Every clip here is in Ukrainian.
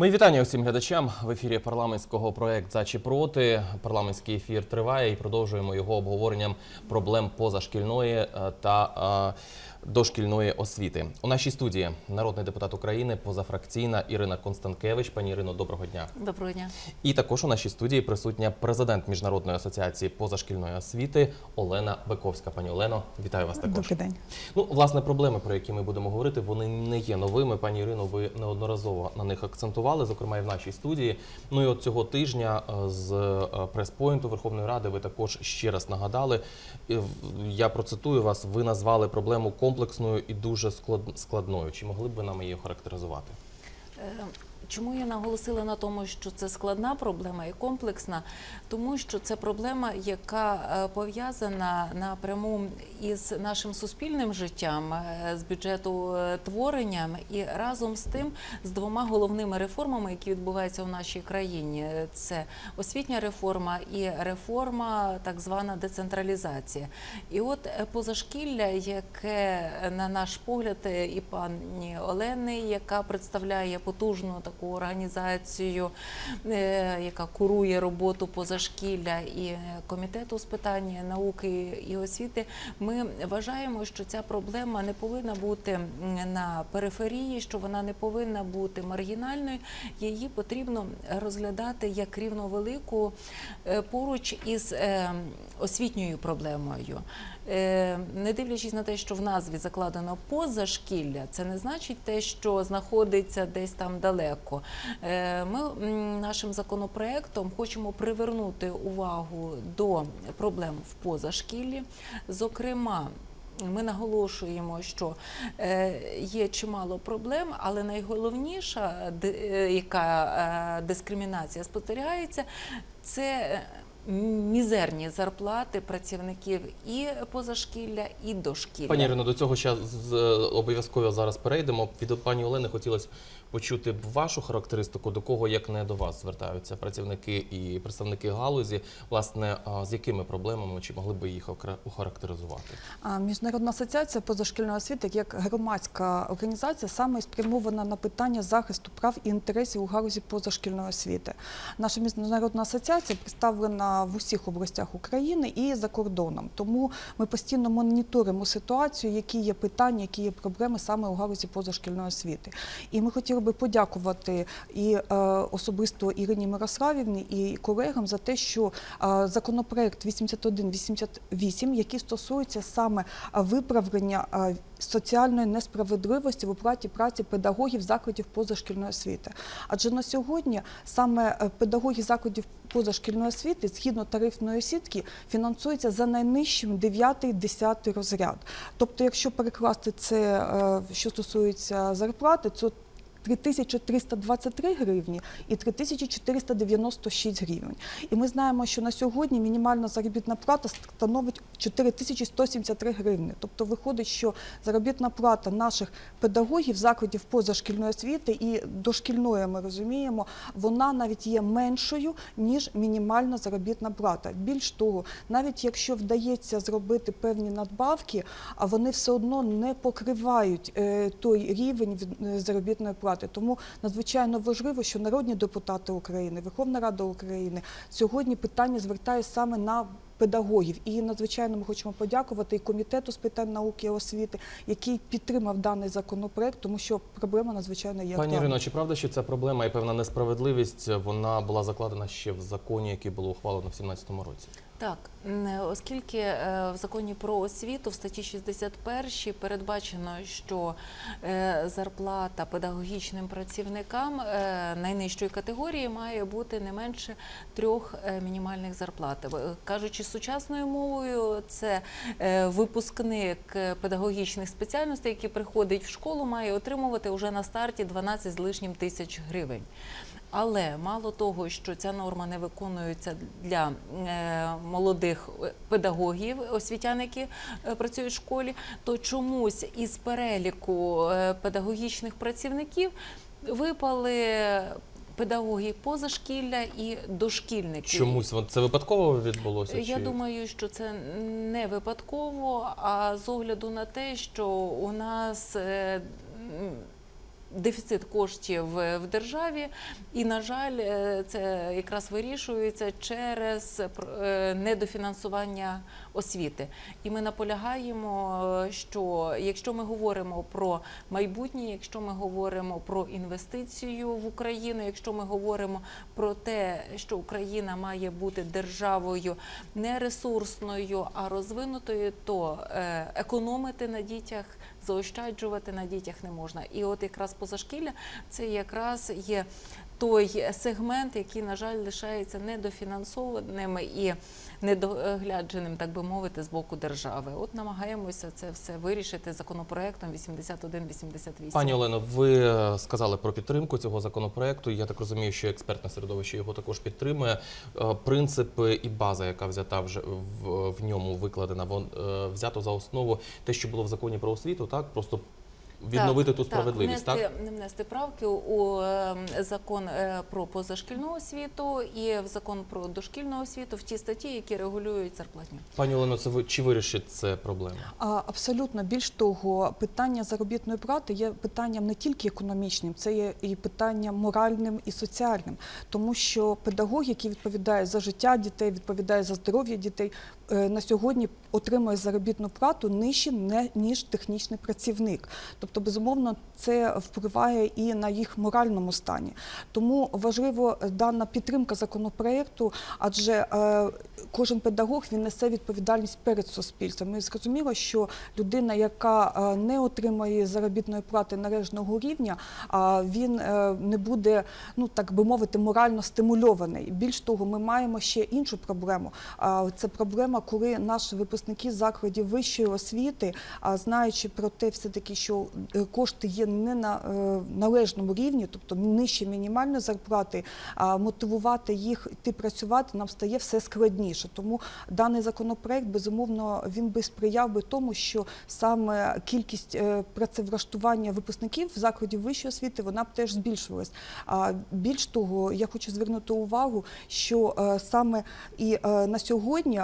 Мої вітання усім глядачам в ефірі парламентського проект за чи проти. Парламентський ефір триває і продовжуємо його обговоренням проблем позашкільної е, та е, дошкільної освіти. У нашій студії народний депутат України, позафракційна Ірина Констанкевич. Пані Ірино, доброго дня. Доброго дня. І також у нашій студії присутня президент міжнародної асоціації позашкільної освіти Олена Бековська. Пані Олено, вітаю вас також. Добрий день. Ну, власне, проблеми, про які ми будемо говорити, вони не є новими. Пані Ірино, ви неодноразово на них акцентували, зокрема і в нашій студії. Ну і от цього тижня е, з е, прес-пойнту Верховної Ради ви також ще раз нагадали. Я процитую вас. Ви назвали проблему комплексною і дуже склад- складною. Чи могли б ви нам її охарактеризувати? Чому я наголосила на тому, що це складна проблема і комплексна? Тому що це проблема, яка е, пов'язана напряму із нашим суспільним життям, е, з бюджету е, творенням і разом з тим з двома головними реформами, які відбуваються в нашій країні. Це освітня реформа і реформа, так звана децентралізація. І от позашкілля, яке на наш погляд і пані Олени, яка представляє потужну таку організацію, е, яка курує роботу позашкілля і е, комітету з питань науки і освіти, ми вважаємо, що ця проблема не повинна бути на периферії, що вона не повинна бути маргінальною. Її потрібно розглядати як рівно велику е, поруч із освітньою проблемою. Не дивлячись на те, що в назві закладено позашкілля, це не значить те, що знаходиться десь там далеко. Е, Ми нашим законопроектом хочемо привернути увагу до проблем в позашкіллі. Зокрема, ми наголошуємо, що е, є чимало проблем, але найголовніша, е, яка дискримінація спостерігається, це мізерні зарплати працівників і позашкілля, і дошкілля. Пані Ірино, до цього ще обов'язково зараз перейдемо. Від пані Олени хотілося почути б вашу характеристику, до кого як не до вас звертаються працівники і представники галузі. Власне, з якими проблемами чи могли б їх охарактеризувати? Міжнародна асоціація позашкільної освіти як громадська організація саме спрямована на питання захисту прав і інтересів у галузі позашкільної освіти. Наша міжнародна асоціація представлена в усіх областях України і за кордоном. Тому ми постійно моніторимо ситуацію, які є питання, які є проблеми саме у галузі позашкільної освіти. І ми хотіли би подякувати і е, особисто Ірині Мирославівні і колегам за те, що е, законопроект 8188, який стосується саме е, виправлення соціальної несправедливості в оплаті праці педагогів закладів позашкільної освіти. Адже на сьогодні саме педагоги закладів позашкільної освіти згідно тарифної сітки фінансуються за найнижчим 9-10 розряд. Тобто, якщо перекласти це, що стосується зарплати, то 3323 гривні і 3496 гривень. І ми знаємо, що на сьогодні мінімальна заробітна плата становить 4173 гривні. Тобто виходить, що заробітна плата наших педагогів закладів позашкільної освіти і дошкільної, ми розуміємо, вона навіть є меншою, ніж мінімальна заробітна плата. Більш того, навіть якщо вдається зробити певні надбавки, а вони все одно не покривають е, той рівень е, заробітної плати. Тому надзвичайно важливо, що народні депутати України, Верховна Рада України сьогодні питання звертає саме на педагогів. І надзвичайно ми хочемо подякувати і комітету з питань науки і освіти, який підтримав даний законопроект, тому що проблема надзвичайно є Пані. Ірино, чи правда, що ця проблема і певна несправедливість вона була закладена ще в законі, який було ухвалено в 2017 році? Так, оскільки е, в законі про освіту в статті 61 передбачено, що е, зарплата педагогічним працівникам е, найнижчої категорії має бути не менше трьох е, мінімальних зарплат. Е, Кажучи сучасною мовою, це е, випускник е, педагогічних спеціальностей, який приходить в школу, має отримувати вже на старті 12 з лишнім тисяч гривень. Але мало того, що ця норма не виконується для е, молодих педагогів, освітян, які е, працюють в школі, то чомусь із переліку е, педагогічних працівників випали педагоги позашкілля і дошкільники. Чомусь це випадково відбулося? Я чи... думаю, що це не випадково, а з огляду на те, що у нас дефіцит коштів в державі, і на жаль, е, це якраз вирішується через е, недофінансування освіти. І ми наполягаємо, е, що якщо ми говоримо про майбутнє, якщо ми говоримо про інвестицію в Україну, якщо ми говоримо про те, що Україна має бути державою не ресурсною, а розвинутою, то економити на дітях, заощаджувати на дітях не можна. І от якраз позашкілля це якраз є той сегмент, який, на жаль, лишається недофінансованим і недоглядженим, так би мовити, з боку держави. От намагаємося це все вирішити законопроектом 8188. Пані Олено, ви е, сказали про підтримку цього законопроекту. Я так розумію, що експертне середовище його також підтримує. Е, Принципи і база, яка взята вже в, ньому викладена, вон е, взято за основу те, що було в законі про освіту, так просто відновити ту справедливість, так? внести, не внести правки у е, закон е, про позашкільну освіту і в закон про дошкільну освіту в ті статті, які регулюють зарплатню. Пані Олено, це ви чи вирішить це проблему? А, Абсолютно більш того, питання заробітної плати є питанням не тільки економічним, це є і питанням моральним і соціальним, тому що педагог, який відповідає за життя дітей, відповідає за здоров'я дітей, е, на сьогодні отримує заробітну плату нижче ніж технічний працівник. Тобто, безумовно, це впливає і на їх моральному стані. Тому важливо е, дана підтримка законопроекту, адже е, кожен педагог він несе відповідальність перед суспільством. І зрозуміло, що людина, яка е, не отримує заробітної плати належного рівня, він не буде, ну так би мовити, морально стимульований. Більш того, ми маємо ще іншу проблему. Це проблема, коли наші випускники закладів вищої освіти, а, знаючи про те, все таки, що е, кошти є не на е, належному рівні, тобто нижче мінімальної зарплати, а мотивувати їх йти працювати нам стає все складніше. Тому даний законопроект безумовно він би сприяв би тому, що саме кількість е, працевлаштування випускників закладів вищої освіти вона б теж збільшувалась. А більш того, я хочу звернути увагу, що саме і на сьогодні.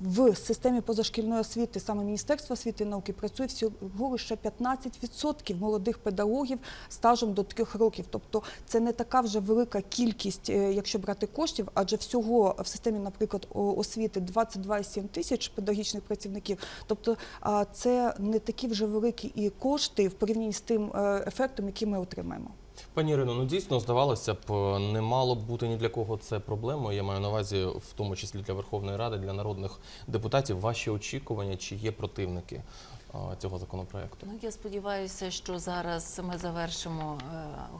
В системі позашкільної освіти саме Міністерство освіти і науки працює всього лише 15% молодих педагогів стажем до трьох років. Тобто це не така вже велика кількість, е, якщо брати коштів, адже всього в системі, наприклад, освіти 22,7 тисяч педагогічних працівників. Тобто це не такі вже великі і кошти в порівнянні з тим е, ефектом, який ми отримаємо. Пані Ірино, ну дійсно здавалося б, не мало бути ні для кого це проблемою. Я маю на увазі, в тому числі для Верховної Ради, для народних депутатів. Ваші очікування, чи є противники цього законопроекту? Ну, я сподіваюся, що зараз ми завершимо е,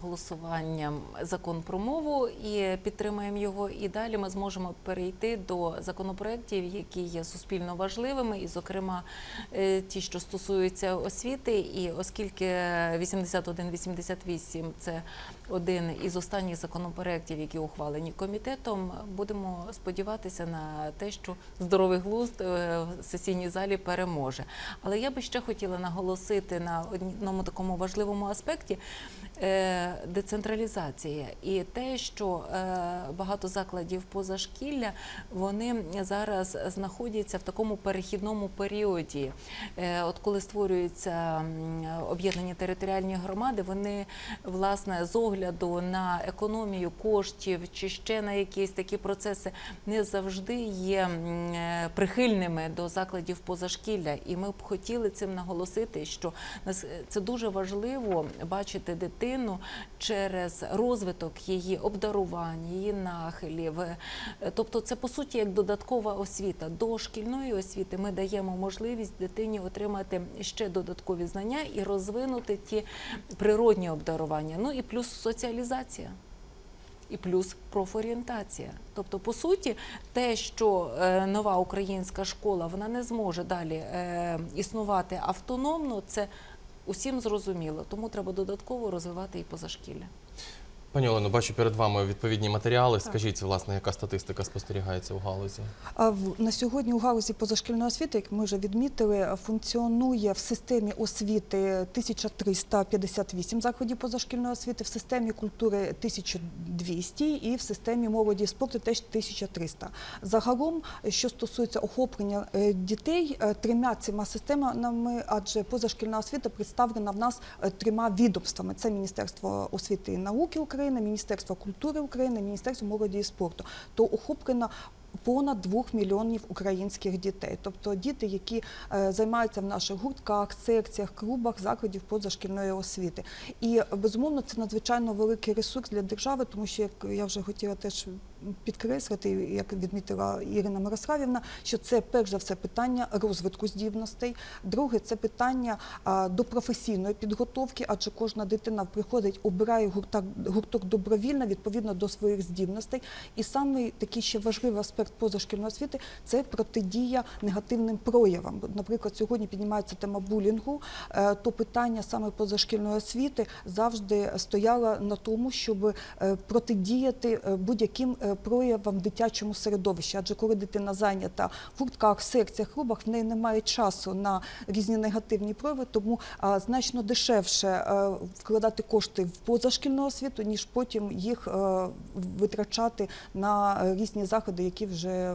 голосуванням закон про мову і підтримаємо його. І далі ми зможемо перейти до законопроєктів, які є суспільно важливими, і, зокрема, е, ті, що стосуються освіти. І оскільки 81-88 – це один із останніх законопроєктів, які ухвалені комітетом, будемо сподіватися на те, що здоровий глузд е, в сесійній залі переможе. Але я би ще хотіла наголосити на одному такому важливому аспекті е, децентралізація і те, що е, багато закладів позашкілля вони зараз знаходяться в такому перехідному періоді. Е, От коли створюються об'єднані територіальні громади, вони власне з огляду на економію коштів чи ще на якісь такі процеси не завжди є прихильними до закладів позашкілля. І ми б хотіли цим наголосити, що нас- це дуже важливо бачити дитину через розвиток її обдарувань, її нахилів. Е, Тобто, це по суті як додаткова освіта. До шкільної освіти ми даємо можливість дитині отримати ще додаткові знання і розвинути ті природні обдарування. Ну і плюс соціалізація. І плюс профорієнтація. Тобто, по суті, те, що е, нова українська школа вона не зможе далі е, існувати автономно, це усім зрозуміло. Тому треба додатково розвивати і позашкілля. Пані Олено, бачу перед вами відповідні матеріали. Скажіть, власне, яка статистика спостерігається у галузі? На сьогодні у галузі позашкільної освіти, як ми вже відмітили, функціонує в системі освіти 1358 закладів позашкільної освіти, в системі культури 1200 і в системі молоді і спорту теж 1300. Загалом, що стосується охоплення е, дітей е, трьома цими системами, адже позашкільна освіта представлена в нас е, трьома відомствами: це Міністерство освіти і науки України, Міністерство культури України, Міністерство молоді і спорту. То охоплено понад 2 мільйонів українських дітей, тобто діти, які е, займаються в наших гуртках, секціях, клубах закладів позашкільної освіти. І безумовно це надзвичайно великий ресурс для держави, тому що як я вже хотіла теж підкреслити, як відмітила Ірина Мирославівна, що це перш за все питання розвитку здібностей. Друге, це питання до професійної підготовки, адже кожна дитина приходить, обирає гурток, гурток добровільно відповідно до своїх здібностей. І саме такий ще важливий аспект позашкільної освіти це протидія негативним проявам. Наприклад, сьогодні піднімається тема булінгу, е, то питання саме позашкільної освіти завжди стояло на тому, щоб е, протидіяти е, будь-яким проявам в дитячому середовищі. Адже коли дитина зайнята в гуртках, секціях, клубах, в неї немає часу на різні негативні прояви, тому значно дешевше е, вкладати кошти в позашкільну освіту, ніж потім їх е, витрачати на е, різні заходи, які вже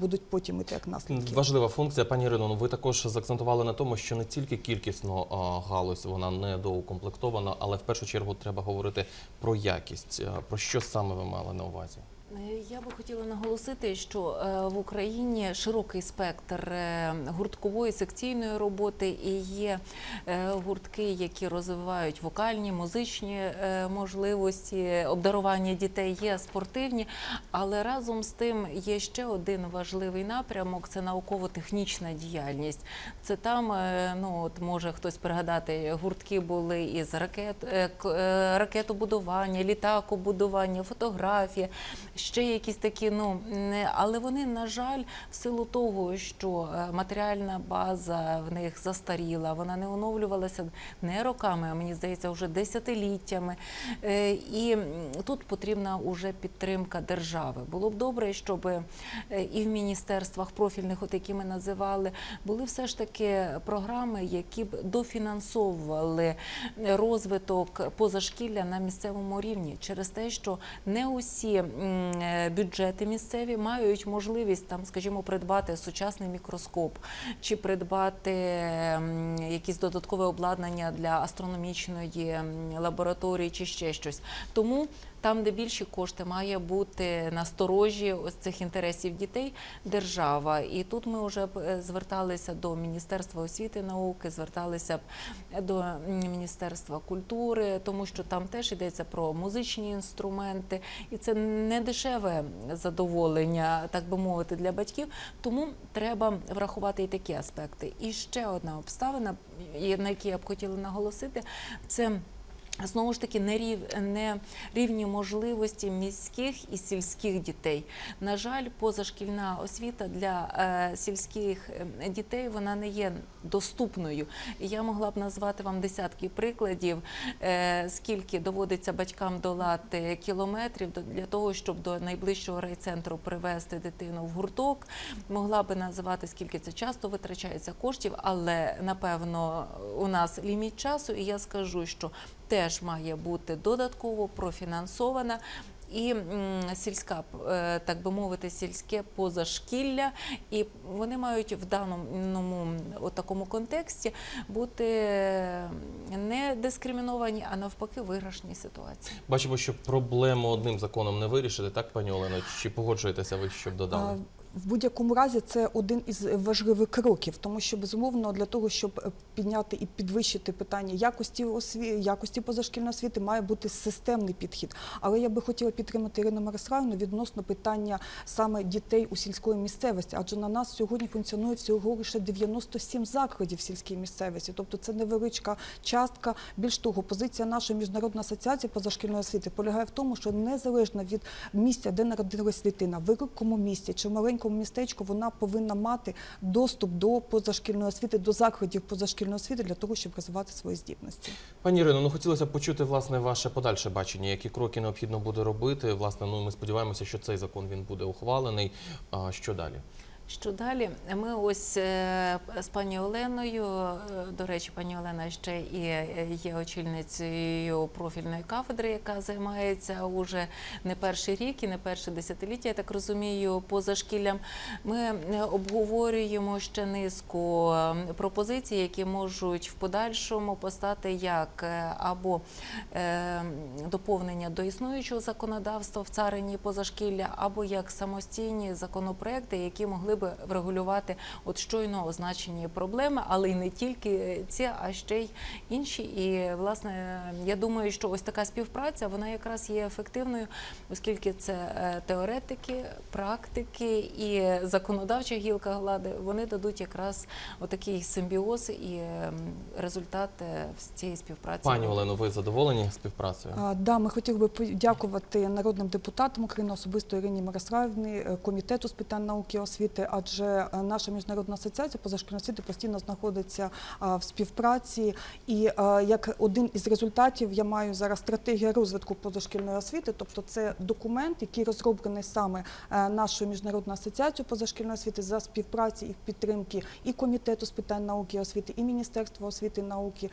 будуть потім іти як наслідки. Важлива функція, пані Ірино. Ну, ви також заакцентували на тому, що не тільки кількісно галузь вона недоукомплектована, але в першу чергу треба говорити про якість. Про що саме ви мали на увазі? Е, Я би хотіла наголосити, що е, в Україні широкий спектр е, гурткової секційної роботи і є гуртки, які розвивають вокальні, музичні можливості, обдарування дітей, є спортивні, але разом з тим є ще один важливий напрямок це науково-технічна діяльність. Це там, ну от може хтось пригадати, гуртки були із ракет, ракетобудування, літакобудування, фотографія, ще якісь такі, ну не але вони, на жаль, в силу того, що е, матеріальна база в них застаріла, вона не оновлювалася не роками, а мені здається, вже десятиліттями. Е, І тут потрібна уже підтримка держави. Було б добре, щоб е, і в міністерствах профільних, от які ми називали, були все ж таки програми, які б дофінансовували розвиток позашкілля на місцевому рівні через те, що не усі бюджети місцеві мають можливість там, скажімо, придбати сучасний мікроскоп чи придбати якісь додаткове обладнання для астрономічної лабораторії чи ще щось. Тому там, де більші кошти, має бути насторожі ось цих інтересів дітей держава. І тут ми вже е, зверталися до Міністерства освіти і науки, зверталися б до Міністерства культури, тому що там теж йдеться про музичні інструменти, і це не дешеве задоволення, так би мовити, для батьків. Тому треба врахувати і такі аспекти. І ще одна обставина, на якій я б хотіла наголосити, це. Знову ж таки, нерів, нерівні можливості міських і сільських дітей. На жаль, позашкільна освіта для е, сільських е, дітей вона не є доступною. Я могла б назвати вам десятки прикладів, е, скільки доводиться батькам долати кілометрів для того, щоб до найближчого райцентру привезти дитину в гурток. Могла би називати, скільки це часто витрачається коштів, але напевно у нас ліміт часу, і я скажу, що теж має бути додатково профінансована. І сільська, е, так би мовити, сільське позашкілля, і вони мають в даному от такому контексті бути е, не дискриміновані, а навпаки, виграшні ситуації. Бачимо, що проблему одним законом не вирішити, так, пані Олено? Чи погоджуєтеся ви, щоб додали? А, В будь-якому разі це один із важливих кроків, тому що безумовно для того, щоб е, підняти і підвищити питання якості осві... якості позашкільної освіти, має бути системний підхід. Але я би хотіла підтримати Ірину Мирославівну відносно питання саме дітей у сільської місцевості, адже на нас сьогодні функціонує всього лише 97 закладів в сільській місцевості, тобто це невеличка частка. Більш того, позиція нашої міжнародної асоціації позашкільної освіти полягає в тому, що незалежно від місця, де народилась дитина, великому місті чи маленькому маленькому містечку вона повинна мати доступ до позашкільної освіти, до закладів позашкільної освіти для того, щоб розвивати свої здібності. Пані Ірино, ну хотілося б почути власне ваше подальше бачення, які кроки необхідно буде робити. Власне, ну ми сподіваємося, що цей закон він буде ухвалений. А що далі? Що далі? Ми ось е, з пані Оленою, е, до речі, пані Олена ще і е, є очільницею профільної кафедри, яка займається уже не перший рік і не перше десятиліття, я так розумію, позашкіллям. Ми обговорюємо ще низку пропозицій, які можуть в подальшому постати як або доповнення до існуючого законодавства в царині позашкілля, або як самостійні законопроекти, які могли би врегулювати от щойно означені проблеми, але й не тільки ці, а ще й інші. І власне я думаю, що ось така співпраця вона якраз є ефективною, оскільки це е, теоретики, практики і законодавча гілка влади. Вони дадуть якраз отакий симбіоз і ем, результат е, цієї співпраці. Пані Олено, ви задоволені співпрацею? А, Да, ми хотіли би подякувати народним депутатам України, особисто Ірині Мирославівні, е, комітету з питань науки і освіти, адже е, наша міжнародна асоціація позашкільної освіти постійно знаходиться в співпраці. І як один із результатів я маю зараз стратегія розвитку позашкільної освіти, тобто це документ, який розроблений саме е, нашою міжнародною асоціацією позашкільної освіти за співпраці і підтримки і комітету з питань науки і освіти, і Міністерства освіти і науки,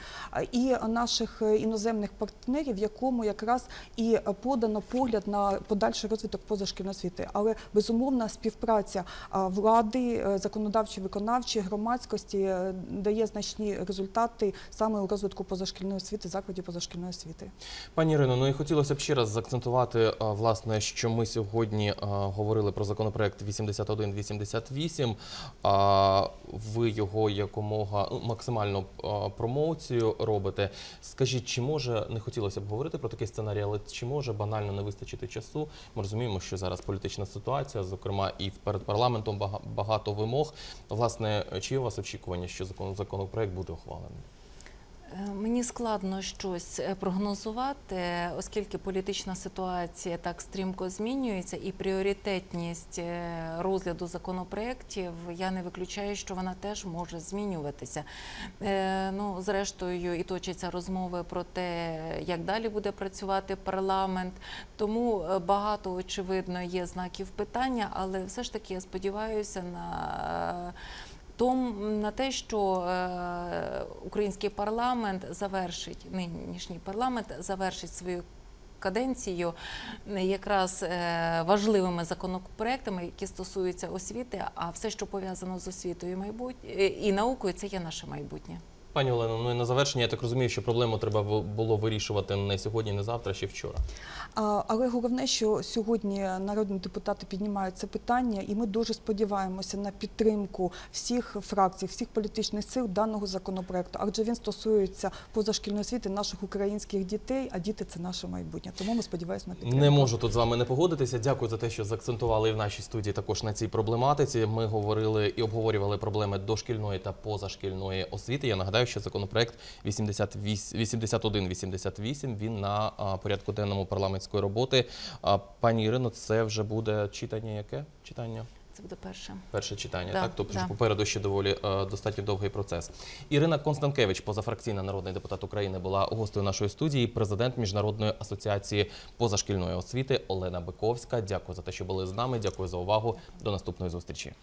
і наших е, іноземних партнерів, в якому якраз і е, подано погляд на подальший розвиток позашкільної освіти. Але безумовна співпраця а, влади, е, законодавчої, виконавчої, громадськості е, дає значні результати саме у розвитку позашкільної освіти, закладів позашкільної освіти. Пані Ірино, ну і хотілося б ще раз заакцентувати, власне, що ми сьогодні говорили про законопроект 8188. А ви його якомога ну, максимально промоцію робите. Скажіть, чи може не хотілося б говорити про такий сценарій, але чи може банально не вистачити часу? Ми розуміємо, що зараз політична ситуація, зокрема, і перед парламентом бага- багато вимог. Власне, чи у вас очікування, що закон законопроект буде ухвалений? Е, Мені складно щось е, прогнозувати, оскільки політична ситуація так стрімко змінюється, і пріоритетність е, розгляду законопроєктів я не виключаю, що вона теж може змінюватися. Ну, зрештою, і точаться розмови про те, як далі буде працювати парламент. Тому багато очевидно є знаків питання, але все ж таки я сподіваюся на. Том на те, що е, український парламент завершить нинішній парламент завершить свою каденцію е, якраз е, важливими законопроектами, які стосуються освіти. А все, що пов'язано з освітою майбутнє і наукою, це є наше майбутнє. Пані Олено, ну і на завершення, я так розумію, що проблему треба було вирішувати не сьогодні, не завтра, ще вчора. А, Але головне, що сьогодні народні депутати піднімають це питання, і ми дуже сподіваємося на підтримку всіх фракцій, всіх політичних сил даного законопроекту, адже він стосується позашкільної освіти наших українських дітей, а діти це наше майбутнє. Тому ми сподіваємося на підтримку. Не можу тут з вами не погодитися. Дякую за те, що заакцентували і в нашій студії також на цій проблематиці. Ми говорили і обговорювали проблеми дошкільної та позашкільної освіти. Я нагадаю, що законопроект 8188 він на порядку денному парламентської роботи. Пані Ірино, це вже буде читання яке? Читання? Це буде перше. Перше читання, Да, так? Тобто да. попереду ще доволі е, достатньо довгий процес. Ірина Констанкевич, позафракційна народний депутат України, була гостею нашої студії, президент Міжнародної асоціації позашкільної освіти Олена Биковська. Дякую за те, що були з нами. Дякую за увагу. До наступної зустрічі.